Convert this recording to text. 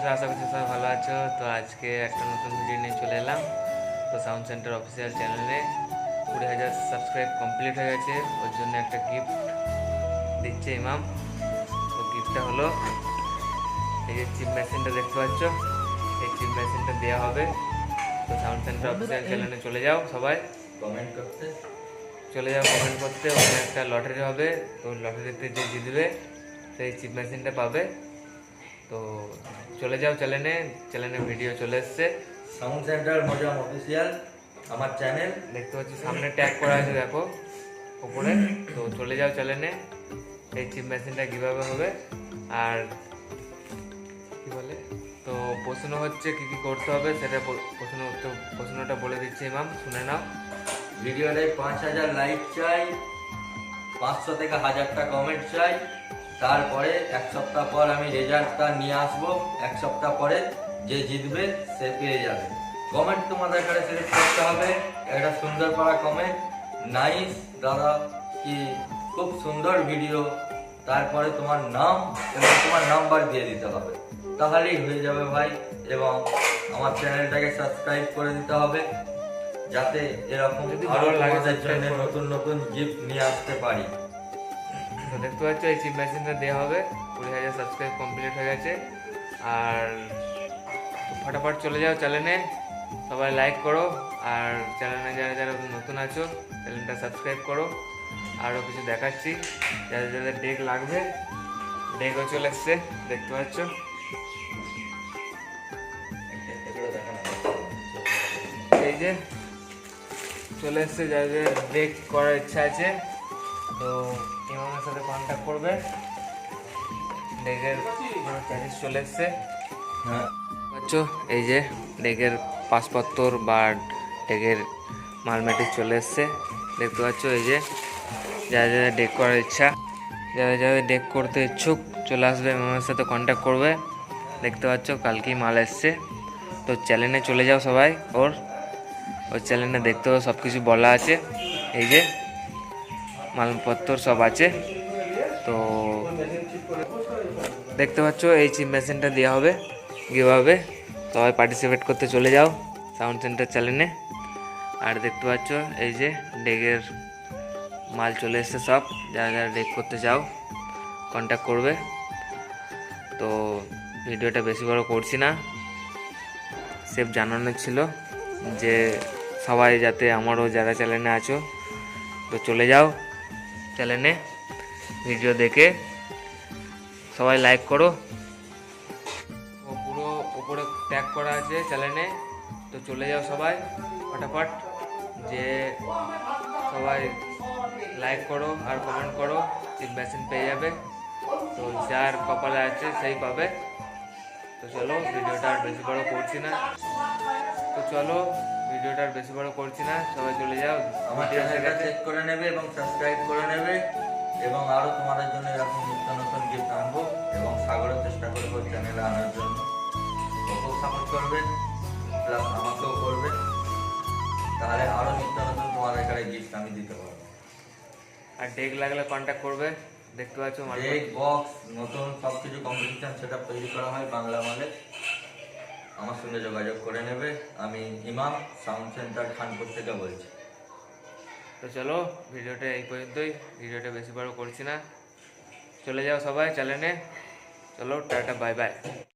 আছো আশা করছি সবাই ভালো আছো। তো আজকে একটা নতুন ভিডিও নিয়ে চলে এলাম। তো সাউন্ড সেন্টার অফিসিয়াল চ্যানেলে কুড়ি হাজার সাবস্ক্রাইব কমপ্লিট হয়ে গেছে। ওর জন্য একটা গিফট দিচ্ছে ইমাম। তো গিফটটা হলো এই যে চিপ মেশিনটা দেখতে পাচ্ছ এই চিপ মেশিনটা দেওয়া হবে। তো সাউন্ড সেন্টার অফিসিয়াল চ্যানেলে চলে যাও সবাই। কমেন্ট করতে। চলে যাও কমেন্ট করতে। ওখানে একটা লটারি হবে। তো লটারিতে যে জিতবে সেই চিপ মেশিনটা পাবে। তো চলে যাও চ্যানেলে চ্যানেলে ভিডিও চলে এসছে। সাউন্ড সেন্টার মজাম অফিসিয়াল আমার চ্যানেল দেখতে পাচ্ছি সামনে ট্যাগ করা আছে দেখো উপরে। তো চলে যাও চ্যানেলে এই চিপ মেশিনটা কীভাবে হবে? আর কি বলে? তো প্রশ্ন হচ্ছে কি কি করতে হবে? সেটা প্রশ্ন তো প্রশ্নটা বলে দিচ্ছি ইমাম শুনে নাও। ভিডিওতে পাঁচ হাজার লাইক চাই পাঁচশো থেকে হাজারটা কমেন্ট চাই। তারপরে এক সপ্তাহ পর আমি রেজাল্টটা নিয়ে আসব। এক সপ্তাহ পরে যে জিতবে সে পেয়ে যাবে। কমেন্ট তোমাদের কাছে সিলেক্ট করতে হবে। একটা সুন্দর পাড়া কমেন্ট নাইস দাদা কি খুব সুন্দর ভিডিও তারপরে তোমার নাম এবং তোমার নাম্বার দিয়ে দিতে হবে। তাহলেই হয়ে যাবে ভাই এবং আমার চ্যানেলটাকে সাবস্ক্রাইব করে দিতে হবে। যাতে এরকম ভালো লাগে নতুন নতুন গিফট নিয়ে আসতে পারি। তো দেখতে পাচ্ছ, এই চিপ মেশিনটা দেওয়া হবে। কুড়ি হাজার সাবস্ক্রাইব কমপ্লিট হয়ে গেছে। আর ফটাফট চলে যাও চ্যানেলে সবাই লাইক করো। আর চ্যানেলে যারা যারা নতুন আছো চ্যানেলটা সাবস্ক্রাইব করো। আরও কিছু দেখাচ্ছি। যাদের যাদের ডেক লাগবে ডেকও চলে এসছে, দেখতে পাচ্ছ। এই যে চলে এসছে, যাদের ডেক করার ইচ্ছা আছে। তো ইমামের সাথে কন্ট্যাক্ট করবে। ডেকের প্যারিস চলে এসছে। হ্যাঁ। পাচ্ছ? এই যে ডেকের পাসপত্তর বা ডেকের মালমেটি চলে এসছে। দেখতে পাচ্ছ এই যে যারা যারা ডেক করার ইচ্ছা যারা যারা ডেক করতে ইচ্ছুক চলে আসবে ইমামের সাথে কন্ট্যাক্ট করবে। দেখতে পাচ্ছ কালকেই মাল এসছে। তো চ্যানেলে চলে যাও সবাই ওর। ওর চ্যানেলে দেখতে সব কিছু বলা আছে। এই যে মালপত্র সব আছে। তো দেখতে পাচ্ছ, এই চিপ মেশিনটা দেওয়া হবে কীভাবে সবাই পার্টিসিপেট করতে চলে যাও সাউন্ড সেন্টার চ্যানেলে আর দেখতে পাচ্ছ, এই যে ডেকের মাল চলে এসছে সব। যারা যারা ডেক করতে চাও কন্ট্যাক্ট করবে। তো ভিডিওটা বেশি বড় করছি না। সেফ জানানোর ছিল যে সবাই যাতে আমারও যারা চ্যানেলে আছো, তো চলে যাও। চ্যানেলে ভিডিও দেখে সবাই লাইক করো। ও পুরো উপরে ট্যাগ করা আছে চ্যানেলে তো চলে যাও সবাই, ফটাফট, যে সবাই লাইক করো আর কমেন্ট করো চিপ মেশিন পেয়ে যাবে। তো যার কপালে আছে সেই পাবে। তো চলো ভিডিওটা আর বেশি বড় করছি না। তো চলো ভিডিওটা আর বেশি বড় করছি না সবাই চলে যাও। আমার চ্যানেলটা চেক করে নেবে এবং সাবস্ক্রাইব করে নেবে এবং আরও তোমাদের জন্য এরকম নিত্য নতুন গিফট আনব এবং সাগরের চেষ্টা করব চ্যানেলে আনার জন্য। ওকেও সাপোর্ট করবে প্লাস আমাকেও করবে। তাহলে আরও নিত্য নতুন তোমাদের কাছে গিফট আমি দিতে পারব। আর ডেক লাগলে কন্ট্যাক্ট করবে দেখতে পাচ্ছ কেক বক্স নতুন সব কিছু কম্পিটিশন সেটা তৈরি করা হয় বাংলা মালে আমার সঙ্গে যোগাযোগ করে নেবে। আমি ইমাম সাউন্ড সেন্টার খানপুর থেকে বলছি। তো চলো, ভিডিওটা এই পর্যন্তই। ভিডিওটা বেশি বড় করছি না। চলে যাও সবাই চ্যানেলে চলো, টাটা বাই বাই